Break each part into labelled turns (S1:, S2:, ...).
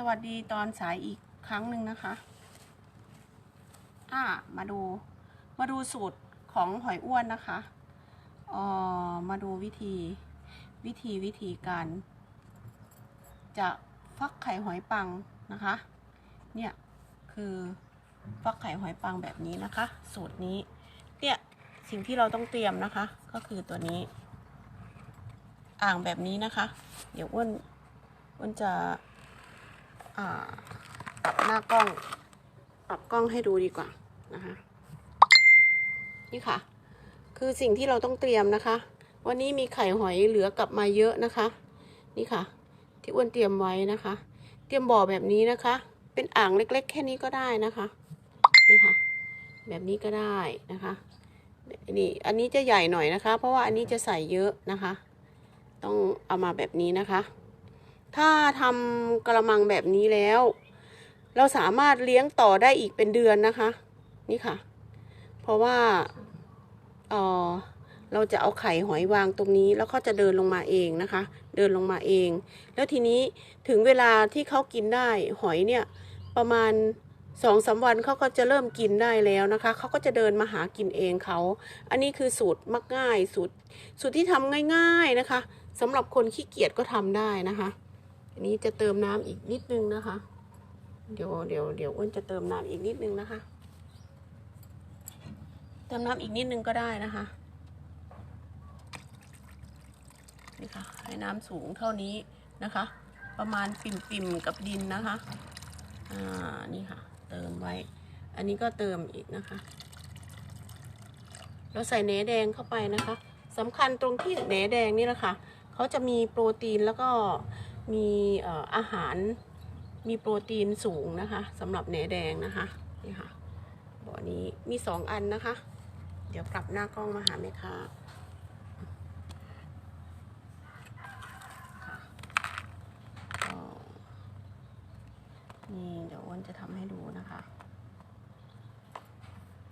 S1: สวัสดีตอนสายอีกครั้งหนึ่งนะคะ อ่ามาดู มาดูสูตรของหอยอ้วนนะคะอ่อมาดูวิธี วิธีวิธีการ จะฟักไข่หอยปังนะคะ เนี่ยคือฟักไข่หอยปังแบบนี้นะคะ สูตรนี้ เนี่ยสิ่งที่เราต้องเตรียมนะคะ ก็คือตัวนี้ อ่างแบบนี้นะคะ เดี๋ยวอ้วนอ้วนจะ ปรับหน้ากล้อง ปรับกล้องให้ดูดีกว่านะคะนี่ค่ะ คือสิ่งที่เราต้องเตรียมนะคะ วันนี้มีไข่หอยเหลือกลับมาเยอะนะคะ นี่ค่ะ ที่อ้วนเตรียมไว้นะคะ เตรียมบ่อแบบนี้นะคะ เป็นอ่างเล็กๆ แค่นี้ก็ได้นะคะ นี่ค่ะ แบบนี้ก็ได้นะคะนี่อันนี้จะใหญ่หน่อยนะคะ เพราะว่าอันนี้จะใส่เยอะนะคะ ต้องเอามาแบบนี้นะคะ ถ้าทำกระมังแบบนี้แล้ว เราสามารถเลี้ยงต่อได้อีกเป็นเดือนนะคะ นี่ค่ะ เพราะว่าเออเราจะเอาไข่หอยวางตรงนี้แล้วเขาจะเดินลงมาเองนะคะ เดินลงมาเอง แล้วทีนี้ถึงเวลาที่เขากินได้หอยเนี่ยประมาณสองสาวันเขาก็จะเริ่มกินได้แล้วนะคะเขาก็จะเดินมาหากินเองเขา อันนี้คือสูตรมักง่ายสูตรสูตรที่ทำง่าย ๆนะคะสำหรับคนขี้เกียจก็ทำได้นะคะ อันนี้จะเติมน้ำอีกนิดนึงนะคะ เดี๋ยวเดี๋ยวเดี๋ยวอ้วนจะเติมน้ำอีกนิดนึงนะคะ เติมน้ำอีกนิดนึงก็ได้นะคะนี่ค่ะให้น้ำสูงเท่านี้นะคะ ประมาณปิ่มๆกับดินนะคะ อ่า นี่ค่ะ เติมไว้ อันนี้ก็เติมอีกนะคะ เราใส่เนแดงเข้าไปนะคะสำคัญตรงที่เนแดงนี่แหละค่ะเขาจะมีโปรตีนแล้วก็ มีอาหารมีโปรตีนสูงนะคะสำหรับเนแดงนะคะนี่ค่ะบ่อนี้มีสองอันนะคะ เดี๋ยวกลับหน้ากล้องมาหาแม่ค้าค่ะนี่เดี๋ยวอ้วนจะทำให้ดูนะคะ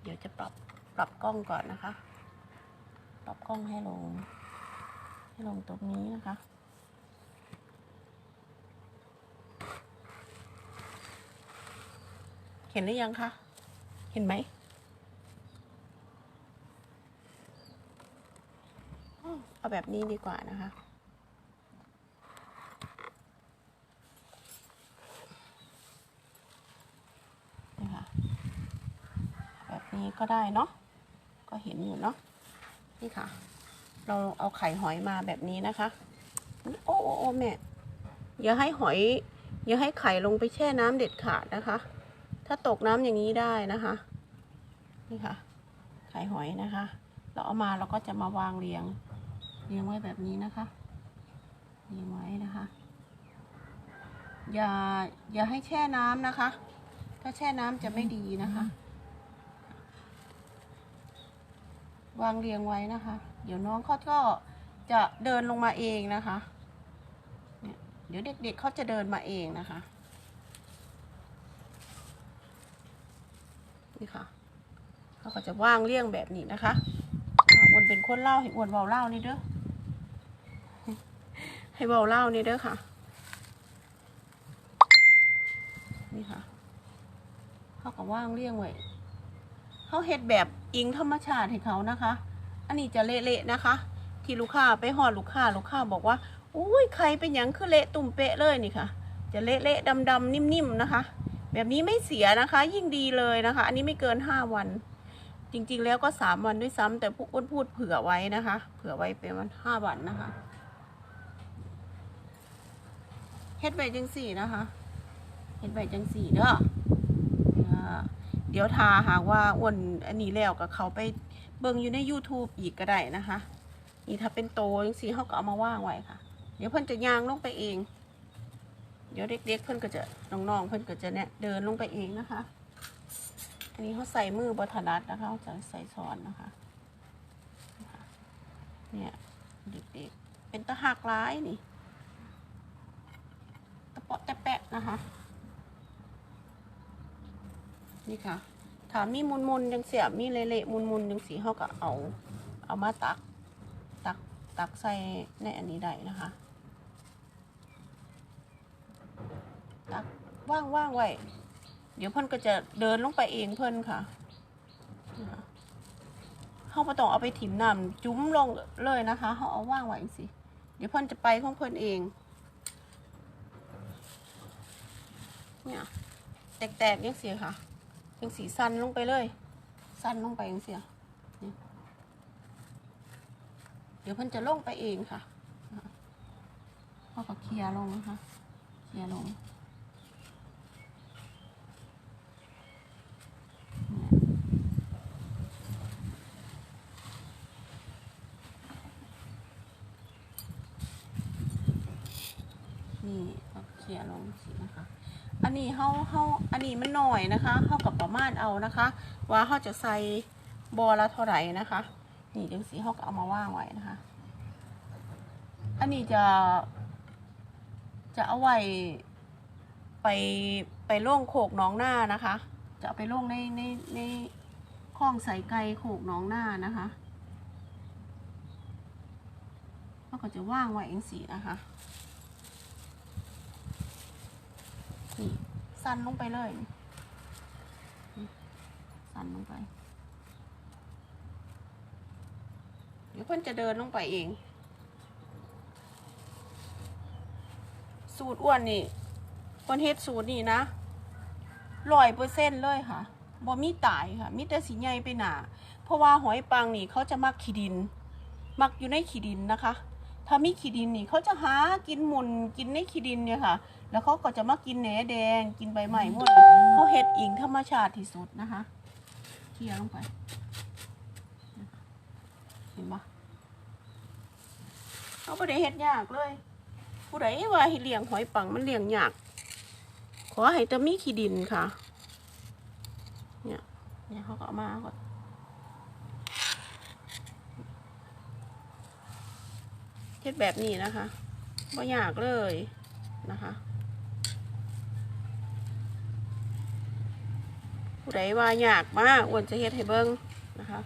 S1: เดี๋ยวจะปรับปรับกล้องก่อนนะคะ ปรับกล้องให้ลง ให้ลงตรงนี้นะคะ ห็นหรือยังคะ เห็นไหมเอาแบบนี้ดีกว่านะคะ นี่ค่ะ แบบนี้ก็ได้เนาะ ก็เห็นอยู่เนาะ นี่ค่ะ เราเอาไข่หอยมาแบบนี้นะคะ โอ้โอ้โอ้แม่ อย่าให้หอย อย่าให้ไข่ลงไปแช่น้ำเด็ดขาดนะคะ ถ้าตกน้ำอย่างนี้ได้นะคะ นี่ค่ะ ไข่หอยนะคะ เราเอามาเราก็จะมาวางเรียง เรียงไว้แบบนี้นะคะ เรียงไว้นะคะ อย่าอย่าให้แช่น้ำนะคะ ถ้าแช่น้ำจะไม่ดีนะคะ วางเรียงไว้นะคะ เดี๋ยวน้องเขาก็จะเดินลงมาเองนะคะ เดี๋ยวเด็กๆเขาจะเดินมาเองนะคะ นี่ค่ะ เขาก็จะว่างเรียงแบบนี้นะคะอ้วนเป็นคนเล่าให้อ้วนเบาเล่านี่เด้อ ให้เบาเล่านี่เด้อค่ะ นี่ค่ะ เขาก็ว่างเรียงไว้เขาเฮ็ดแบบอิงธรรมชาติให้เขานะคะ อันนี้จะเละๆนะคะ ที่ลูกค้าไปหอดลูกค้าลูกค้าบอกว่าอุ้ยใครเป็นหยังคือเละตุ่มเปะเลยนี่ค่ะ จะเละๆดำๆนิ่มๆนะคะ แบบนี้ไม่เสียนะคะ ยิ่งดีเลยนะคะ อันนี้ไม่เกินห้าวัน จริงๆแล้วก็สามวันด้วยซ้ำแต่พวกอ้วนพูดเผื่อไว้นะคะ เผื่อไว้เป็นวันห้าวันนะคะเฮ็ดใบจังสี่นะคะเฮ็ดใบจังสี่เด้อเดี๋ยวทาหากว่าอ้วนอันนี้แล้วกับเขาไปเบิ่งอยู่ใน YouTube อีกก็ได้นะคะ นี่ถ้าเป็นโตจังซี่เขาก็เอามาว่างไว้ค่ะ เดี๋ยวเพิ่นจะยางลงไปเอง เดี๋ยวเด็กๆเพิ่อนก็จะน้องๆเพิ่อนก็จะเนี่ยเดินลงไปเองนะคะ อันนี้เขาใส่มือบถนัดนะคะเขาจะใส่ซ้อนนะคะ เนี่ยเด็กๆเป็นตะหักร้ายนี่ตะเปาะตะแปะนะคะ นี่ค่ะถามมีมุนมุนยังเสียมีเละๆมุนมุนยังสีเขาก็เอา เอามาตัก ตักตักใส่ในอันนี้ได้นะคะ ตักว่างว่างไว้ เดี๋ยวเพิ่นก็จะเดินลงไปเองเพิ่นค่ะเขาไ่ต้องเอาไปถิ่มน้ำจุ้มลงเลยนะคะเขาเอาว่างไว้สิเดี๋ยวเพิ่นจะไปของเพิ่นเอง เนี่ยแตกๆยังเสียค่ะยังสีสั้นลงไปเลย สั้นลงไปยังเสียเดี๋ยวเพิ่นจะลงไปเองค่ะเขาก็เคลียร์ลงนะคะเคลียร์ลง นี่ก็เคลียร์ลงสินะคะ อันนี้เฮาเฮาอันนี้มันหน่อยนะคะเฮากับประมาณเอานะคะ ว่าเฮาจะใส่บอละเท่าไหร่นะคะ นี่จังสีเฮาก็เอามาว่างไว้นะคะ อันนี้จะ จะเอาไว้ไปไปล่งโขกน้องหน้านะคะ จะเอาไปล่งในในในคลองใส่ไก่โขกน้องหน้านะคะเขาก็จะว่างไว้เองสีนะคะ นี่สั้นลงไปเลยสั้นลงไป เดี๋ยวเพื่อนจะเดินลงไปเอง สูตรอ้วนนี่เพื่อนเฮ็ดสูตรนี่นะร้อยเปอร์เซ็นต์เลยค่ะบ่มีตายค่ะ มีแต่สีใหญ่ไปหนา เพราะว่าหอยปังนี่เขาจะมักขี้ดิน มักอยู่ในขี้ดินนะคะ ถ้ามีขี้ดินนี่เขาจะหากินหมุนกินในขี้ดินเนี่ยค่ะ แล้วเขาก็จะมากินแหนแดงกินใบไม้หมดเขาเฮ็ดอิงธรรมชาติที่สุดนะคะเคลียร์ลงไปเห็นปะเขาไม่ได้เฮ็ดยากเลย ผู้ใดว่าให้เลี้ยงหอยปังมันเลี้ยงยาก ขอให้แต่มีขี้ดินค่ะ เนี่ยเนี่ยเขาก็เอามาก่อนเฮ็ดแบบนี้นะคะไม่ยากเลยนะคะ ใดว่ายากมากอ้วนจะเฮ็ดให้เบิ้งนะคะ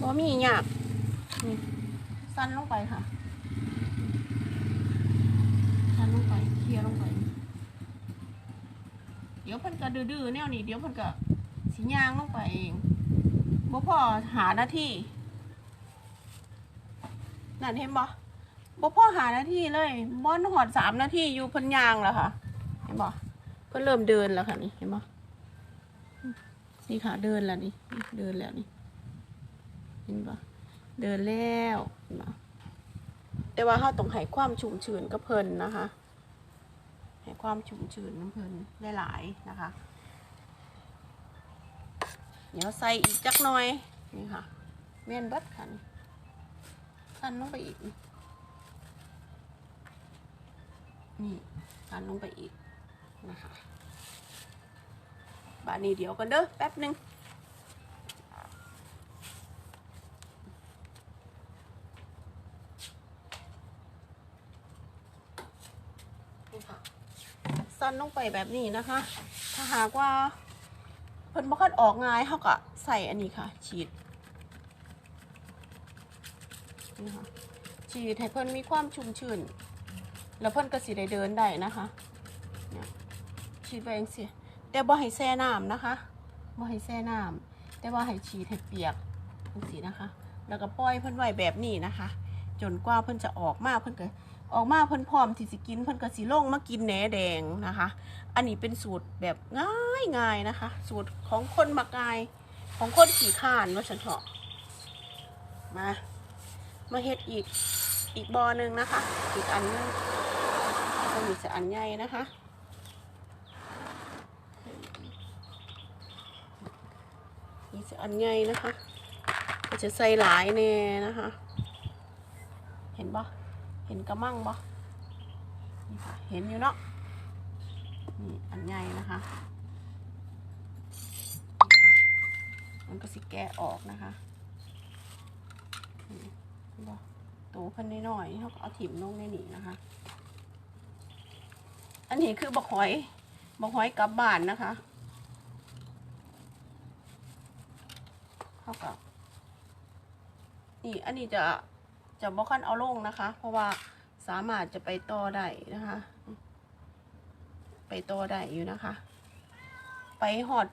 S1: บ่มียากนี่สั้นลงไปค่ะสั้นลงไปเคลียร์ลงไป เดี๋ยวเพิ่นก็ดื้อๆแนวนี้เดี๋ยวเพิ่นก็สิย่างลงไปเองบ่พอหาหน้าที่นั่นเห็นบ่บ่พอหาหน้าที่เลยบ่อนหอดสามนาทีอยู่เพิ่นย่างแล้วค่ะ เห็นบ่ เพิ่นเริ่มเดินแล้วค่ะนี่เห็นบ่นี่ค่ะเดินแล้วนี่เดินแล้วนี่เห็นบ่เดินแล้วเห็นบ่แต่ว่าเราต้องให้ความชุ่มชื้นกับเพิ่นนะคะให้ความชุ่มชื้นน้ำเพิ่นหลายนะคะ เดี๋ยวใส่อีกจักหน่อยนี่ค่ะเม่นบิดค่ะนี่ทันลงไปอีก นี่สั้นลงไปอีก นะคะบาดนี้เดี๋ยวกันเด้อแป๊บหนึ่งสั้นลงไปแบบนี้นะคะ ถ้าหากว่าเพิ่นบ่คันออกง่ายเขาก็ใส่อันนี้ค่ะ ฉีดนี่ค่ะฉีดให้เพิ่นมีความชุ่มชื้น แล้วเพิ่นก็สิได้เดินได้นะคะ ฉีดไปเองสิแต่บ่ให้แช่น้ำนะคะบ่ให้แช่น้ำแต่ว่าให้ฉีดให้เปียกจังซี่นะคะ แล้วก็ปล่อยเพิ่นไว้แบบนี้นะคะ จนกว่าเพิ่นจะออกมาเพิ่นก็ออกมาเพิ่นพร้อมที่สิกินเพิ่นก็สิลงมากินแหนแดงนะคะ อันนี้เป็นสูตรแบบง่ายง่ายนะคะ สูตรของคนมักง่ายของคนขี่ข้านว่าฉันเถอะมามาเฮ็ดอีกอีกบอหนึ่งนะคะ อีกอันนึงตรงนี้จะอันใหญ่นะคะ นี่ จะอันใหญ่นะคะก็จะใส่หลายแน่นะคะ เห็นปะเห็นกระมังปะนี่ค่ะเห็นอยู่เนาะนี่อันใหญ่นะคะ มันก็สิแกะออกนะคะนี่เห็นปะตัวพันน้อยๆเขาก็เอาถิ่มลงในนี่นะคะ อันนี้คือบักหอยบักหอยกลับบ้านนะคะ เขากับ นี่อันนี้จะจะบอกคันเอาลงนะคะ เพราะว่าสามารถจะไปต่อได้นะคะ ไปต่อได้อยู่นะคะ ไปหอด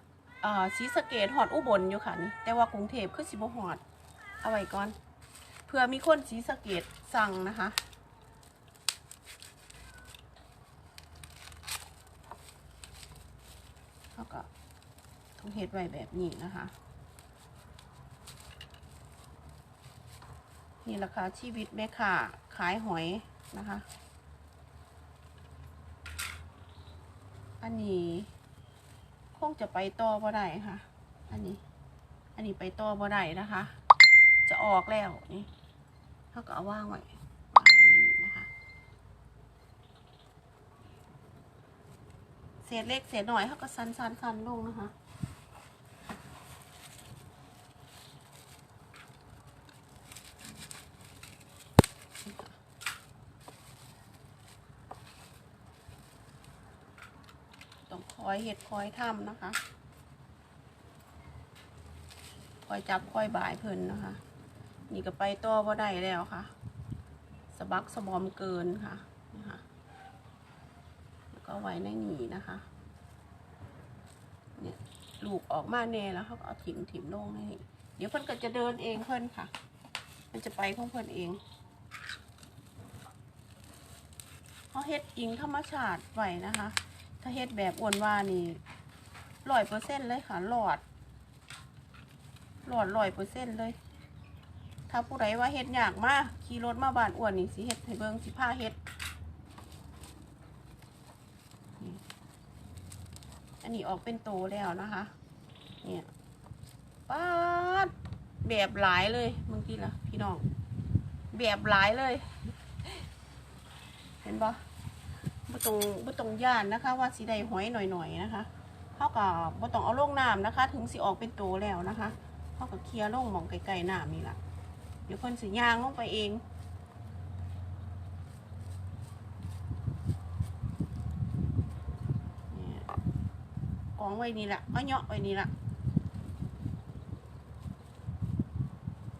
S1: ชีสเกดหอดอุบลอยู่ค่ะนี่แต่ว่ากรุงเทพคือสิบหอด เอาไว้ก่อนเพื่อมีคนศรีสเกดสั่งนะคะเขาก็ต้องเฮ็ดไว้แบบนี้นะคะ นี่แหละค่ะชีวิตแม่ค่ะขายหอยนะคะ อันนี้คงจะไปต่อบ่ได้ค่ะ อันนี้ อันนี้ไปต่อบ่ได้นะคะ จะออกแล้วนี่เขาก็เอาว่างไว้วางไว้ในนี้นะคะ เศษเล็กเศษหน่อยเขาก็สันสันสันลงนะคะ ต้ อยเห็ดคอยทำนะคะคอยจับคอยบ่ายเพิ่นนะคะ นี่ก็ไปต่อบ่ได้แล้วค่ะ สะบักสะบอมเกินค่ะนะคะแล้วก็ไว้ในหนีนะคะ เนี่ยลูกออกมาแน่แล้วเขาก็เอาถิ่มถิ่มลงในนี่เดี๋ยวเพิ่นก็จะเดินเองเพิ่นค่ะ มันจะไปของเพิ่นเองเขาเฮ็ดอิงธรรมชาติไว้นะคะ ถ้าเฮ็ดแบบอ้วนว่านี่ร้อยเปอร์เซ็นต์เลยค่ะหลอดหลอดร้อยเปอร์เซ็นต์เลย ถ้าผู้ใดว่าเฮ็ดยากมากขี่รถมาบ้านอ้วนนี่สิเฮ็ดให้เบิ่งสิพาเฮ็ด อันนี้ออกเป็นโตแล้วนะคะ เนี่ยป๊าดแบบหลายเลยบางทีละพี่น้อง แบบหลายเลย เห็นปะ บ่ตรงบ่ตรงย่านนะคะ ว่าสีใดหอยหน่อยๆนะคะเขากับบ่ต้องเอาลงน้ำนะคะ ถึงสิออกเป็นโตแล้วนะคะเขากับเคลียร์ลงมองไกลๆน้ำนี่แหละเดี๋ยวเพิ่นสิย่างลงไปเองนี่กองไว้นี่แหละเอาเหยาะไว้นี่แหละ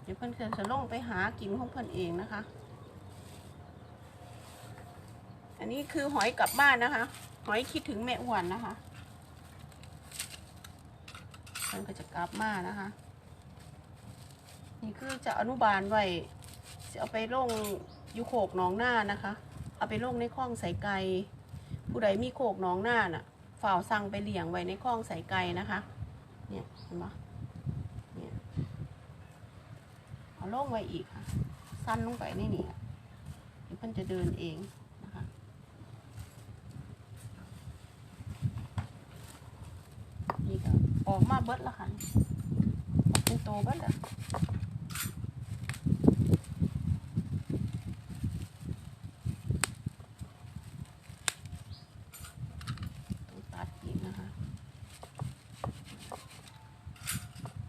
S1: เดี๋ยวเพื่อนเจะลงไปหากินของเพื่อนเองนะคะ อั นนี้คือหอยกลับบ้านนะคะ หอยคิดถึงแม่อ้วนนะคะเพื่อนก็จะกลับมานะคะ นี่คือจะอนุบาลไว้จะเอาไปลงอยูโขกหนองหน้านะคะ เอาไปลงในคลองใส่ไก่ผู้ใดมีโขกหนองหน้าน่ะฝ่าวสั่งไปเลี้ยงไว้ในคลองใส่ไก่นะคะ เนี่ยเห็นปะเนี่ยเอาลงไว้อีกค่ะ สั้นลงไปในนี่เดี๋ยวเพิ่นจะเดินเอง นี่ก็ออกมาเบิดแล้วค่ะนี่ออกเป็นโตเบิดแล้วต้องตัดอีกนะคะ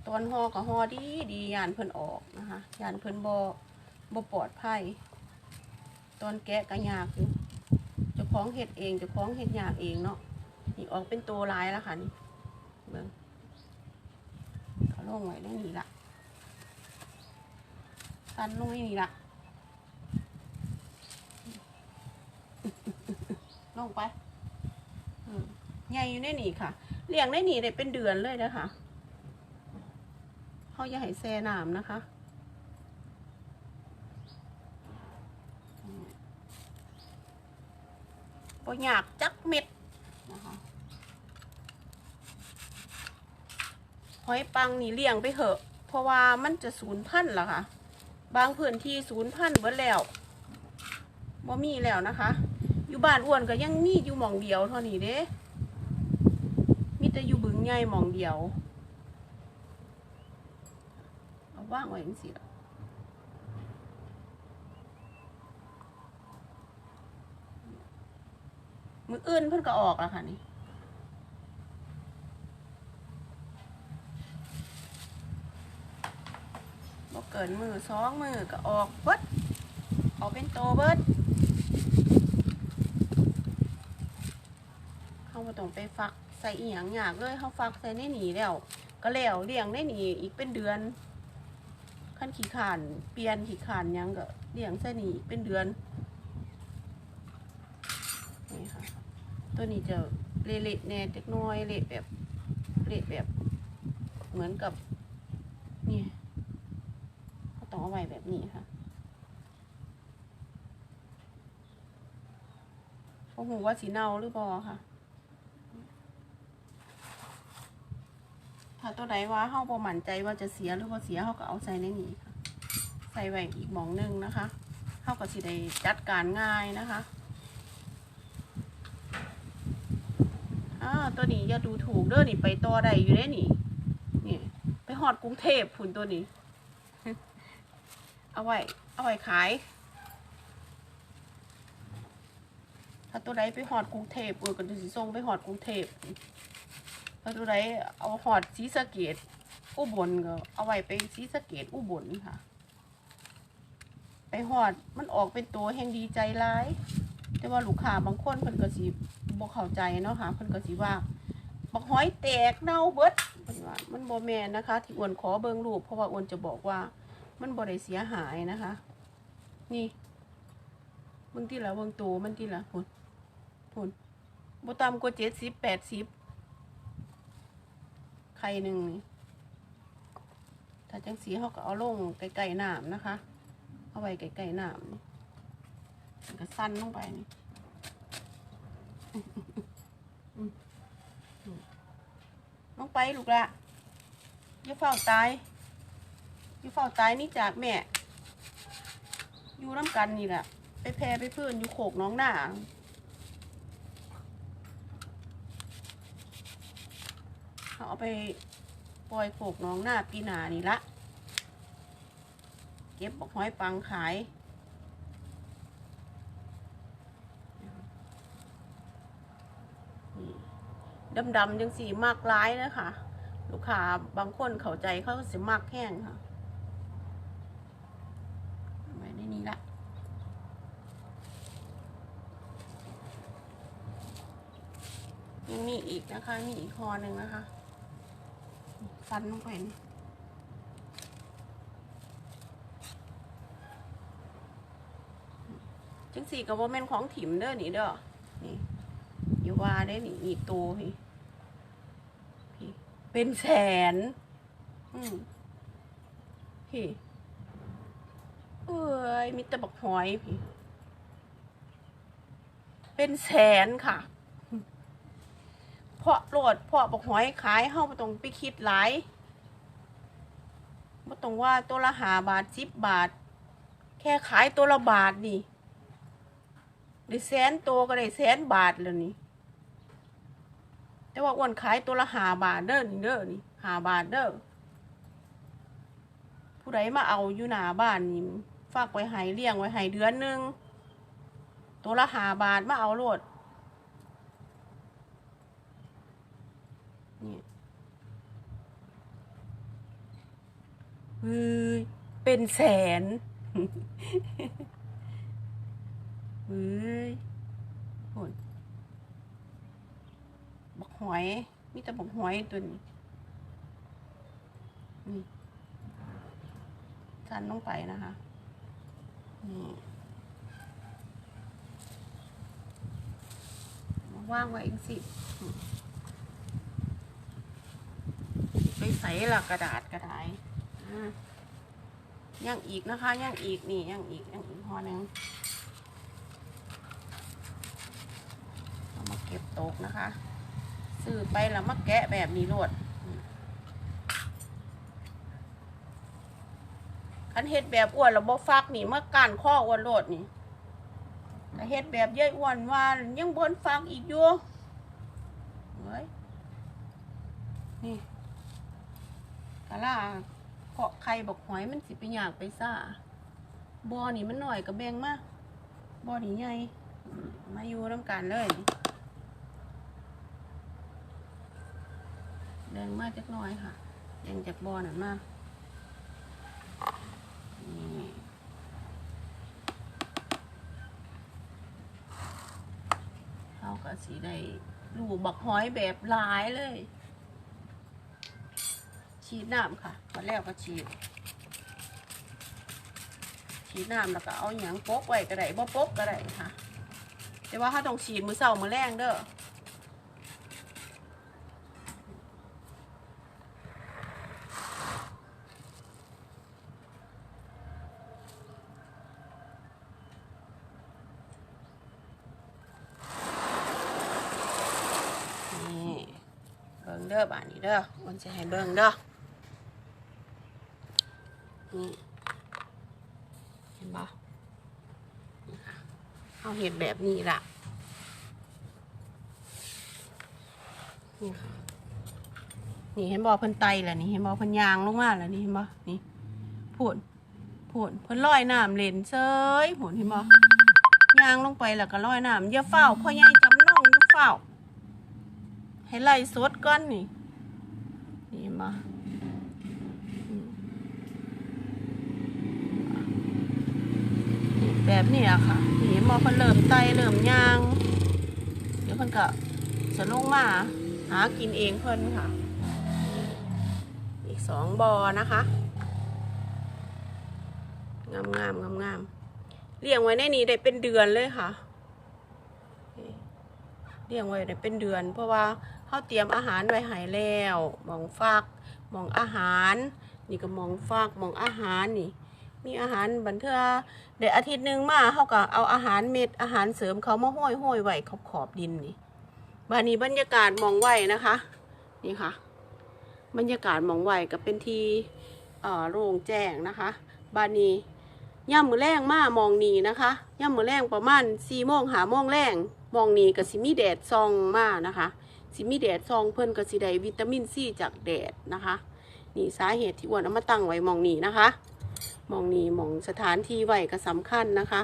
S1: ตอนหอกับหอดีดียานเพิ่นออกนะคะยานเพิ่นบ่บ่ปลอดภัย ตอนแกะก็ยากอยู่เจ้องเฮ็ดเองเจ้าของเฮ็ดยากเองเนาะนี่ออกเป็นตัวลายแล้วค่ะนี่ เบิ่งเขาลงไว้ได้นี่ละตันลงไว้นี่ละลงไปใหญ่อยู่ในนี่ค่ะ เลี้ยงได้นี่ได้เป็นเดือนเลยนะคะเขาอย่าให้แซ่น้ำนะคะบ่อยากจักเม็ดนะคะ หอยปังนี่เลี้ยงไปเถอะ เพราะว่ามันจะสูญพันละค่ะ บางพื้นที่สูญพันธุ์เบิดแล้วบ่มีแล้วนะคะ อยู่บ้านอ้วนก็ยังมีอยู่หมองเดียวเท่านี้เด้ มีแต่อยู่บึงใหญ่หมองเดียว เอาว่างไว้จังสิละมืออื่นเพิ่นก็ออกแล้วค่ะนี่ บ่เกินมือสองมือก็ออกเบิดออกเป็นโตเบิดเขาบ่ต้องไปฟักใส่อีหยังยากเลยเขาฟักใส่ในหนีแล้วก็แล้วเลี้ยงในหนีอีกเป็นเดือนขั้นขี่ขานเปลี่ยนขี่ขานยังก็เลี้ยงใส่หนีเป็นเดือนนี่ค่ะตัวนี้จะเละๆแน่เล็กน้อยเละแบบเละแบบเหมือนกับ เขาต้อาไว้แบบนี้ค่ะโอ้โหว่าสีเน่าหรือบอค่ะ ถ้าตัวใดว่าเฮาบ่มั่นใจว่าจะเสียหรือว่าเสียเฮาก็เอาใส่ในนี้ค่ะ ใส่ไว้อีกหมองหนึงนะคะเฮาก็สิได้จัดการง่ายนะคะอ่าตัวนี้อย่าดูถูกเด้อนี่ไปต่อได้อยู่เด้นี่นี่ไปฮอดกรุงเทพพุ่นตัวนี้ เอาไว้ เอาไว้ขาย ถ้าตัวใดไปฮอดกรุงเทพเออก็จะสิส่งไปฮอดกรุงเทพถ้าตัวใดเอาหอดสีสะเกตอุบลก็เอาไว้ไปสีสะเกตอุบลค่ะ ไปหอดมันออกเป็นตัวแห่งดีใจร้าย แต่ว่าลูกค้าบางคนเพิ่นก็สิบ่เข้าใจเนาะค่ะเพิ่นก็สิว่าบักหอยแตกเน่าเบิดเพิ่นว่ามันบ่แม่นนะคะ ที่อ้วนขอเบิ่งรูปเพราะว่าอ้วนจะบอกว่า มันบ่ได้เสียหายนะคะ นี่เบิ่งที่ละเบิ่งตัวมันที่ละพุ่นพุ่นบ่ต่ำกว่า70 80ไข่หนึ่งนี่ถ้าจังสีเขาก็เอาลงไกลๆน้ำนะคะ เอาไว้ไกลๆน้ำนี่มันก็สั้นลงไปนี่ลงไปลูกละอย่าเฝ้าตาย อย่เฝ้าตายนี่จากแม่ อยู่น้ำกันนี่แหละไปแพร่ไปเพื่อนอยู่โขกน้องหน้าเขาเอาไปปล่อยโขกน้องหน้าปีหนานี่ละ เก็บบอกห้อยปังขายดำๆยังสีมากร้ายนะคะ ลูกค้าบางคนเข้าใจเขาก็สิมากแห้งค่ะเอาไว้ในนี้ละ ยังมีอีกนะคะ มีอีกคอหนึ่งนะคะฟันลงไปนจังสี่กับว่าแม่นของถิ่มเด้อนี่เด้อ นี่อยู่ว่าได้นี่อีกตัวพี่เป็นแสน อืมพี่เอ้ย มีแต่บักหอยพี่ เป็นแสนค่ะาะโลดเพาะบอกหอยขายเฮาบ่ต้องไปคิดหลายบ่ต้องว่าตัวละหาบาทสิบบาท แค่ขายตัวละบาทนี่ได้แสนตัวก็ได้แสนบาทแล้วนี่แต่ว่าอ้วนขายตัวละหาบาทเด้อนี่เด้อนี่หาบาทเด้อผู้ใดมาเอาอยู่หน้าบ้านนี่ฝากไว้ให้เลี้ยงไว้ให้เดือนหนึงตัวละหาบาทมาเอาโลด นี่ เฮ้ยเป็นแสนเฮ้ยโหดบักหอย มีแต่บักหอยตัวนี้ นี่ชันลงไปนะคะนี่ว่างไว้อีกสิไปใส่ละกระดาษกระดาษ ย่างอีกนะคะย่างอีกนี่ย่างอีกย่างอีกพอหนึ่งเอามาเก็บตกนะคะ ซื้อไปแล้วมาแกะแบบนี้โลดคันเฮ็ดแบบอ้วนแล้วบ่ฟักนี่มาก้านข้ออ้วนโลดนี่เฮ็ดแบบเย้ยอ้วนว่ายังบนฟักอีกอยู่เฮ้ยนี่กะล่า เพาะไข่บอกหอยมันสิไปอยากไปซ่าบอนี่มันหน่อยกับแบงมากบอนี่ใหญ่มาอยู่น้ำกันเลยแดงมากจักน่อยค่ะแดงจากบอนั่นมานี่เขาก็สีได้ลูบักหอยแบบหลายเลย ฉีดน้ำค่ะพอแล้วก็ฉีด ฉีดน้ำแล้วก็เอาหยังโป๊กไว้ก็ได้บ่โป๊กก็ได้ค่ะ แต่ว่าเขาต้องฉีดมือเสามือแรงเด้อเบิ่งเด้อบานนี้เด้อมันจะให้เบิ่งเด้อนี่เห็นบ่นี่ค่ะเอาเห็ด แบบนี้ล่ะ นี่ค่ะ นี่เห็นบ่เพิ่นไตแล้วนี่เห็นบ่เพิ่นยางลงมาแล้วนี่เห็นบ่นี่พูนพูนเพิ่นลอยน้ำเล่นเซยพูนเห็นบ่ยางลงไปแล้วก็ลอยน้ำอย่าเฝ้าพ่อใหญ่จำน้องอย่าเฝ้า ให้ไล่สดก่อนนี่ นี่มาอืมนี่แบบนี้อะค่ะ นี่มอเพิ่นเริ่มไตเริ่มยาง เดี๋ยวเพิ่นก็จะลงมาหากินเองเพิ่นค่ะ อีกสองบอนะคะงามงามงามงามเลี้ยงไว้ในนี้ได้เป็นเดือนเลยค่ะเลี้ยงไว้ได้เป็นเดือน เพราะว่าเขาเตรียมอาหารไว้ให้แล้วมองฟักมองอาหาร นี่ก็มองฟักมองอาหารนี่ มีอาหารบันเทือเดี๋ยวอาทิตย์หนึ่งมาเขาก็เอาอาหารเม็ดอาหารเสริมเขามาห้อยห้อยไว้ขอบขอบดินนี่บานนี้บรรยากาศมองไหวนะคะ นี่ค่ะ บรรยากาศมองไหวก็เป็นที่โล่งแจ้งนะคะ บานนี้ย่ำมือแรงมามองนีนะคะย่ำมือแรงประมาณสี่โมงหาโมงแรงมองนีกับสิมีแดดซองมานะคะสิมีแดดซองเพิ่นก็สิได้วิตามินซีจากแดดนะคะ นี่สาเหตุที่อ้วนเอามาตั้งไว้มองนีนะคะ มองนี้มองสถานที่ไหวก็สำคัญนะคะ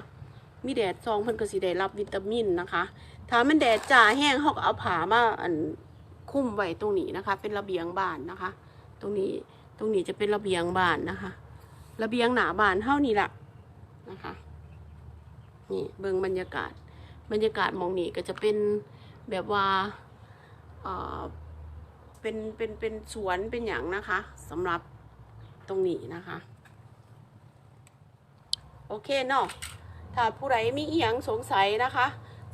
S1: มีแดดซองเพิ่นก็สิได้รับวิตามินนะคะ ถ้ามันแดดจ้าแห้งเขาก็เอาผ้ามาอันคุ้มไว้ตรงนี้นะคะ เป็นระเบียงบ้านนะคะ ตรงนี้ตรงนี้จะเป็นระเบียงบ้านนะคะ ระเบียงหนาบ้านเท่านี้แหละนะคะนี่เบิ่งบรรยากาศ บรรยากาศมองนี้ก็จะเป็นแบบว่าเป็นเป็นเป็นสวนเป็นอย่างนะคะสำหรับตรงนี้นะคะ อเคเนาะถ้าผู้ใดมีอีหยังสงสัยนะคะ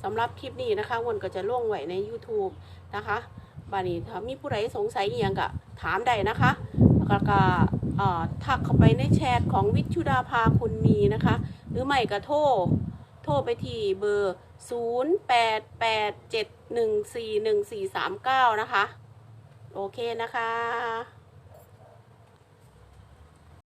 S1: สำหรับคลิปนี้นะคะวนก็จะลงไว้ใน YouTube นะคะบานี้ถ้ามีผู้ใดสงสัยอีหยังก็ถามได้นะคะแล้วก็อ่อทักเข้าไปในแชทของวิชุดาภาคุณมีนะคะ หรือไม่ก็โทรโทรไปที่เบอร์ 0887141439 นะคะ โอเคนะคะ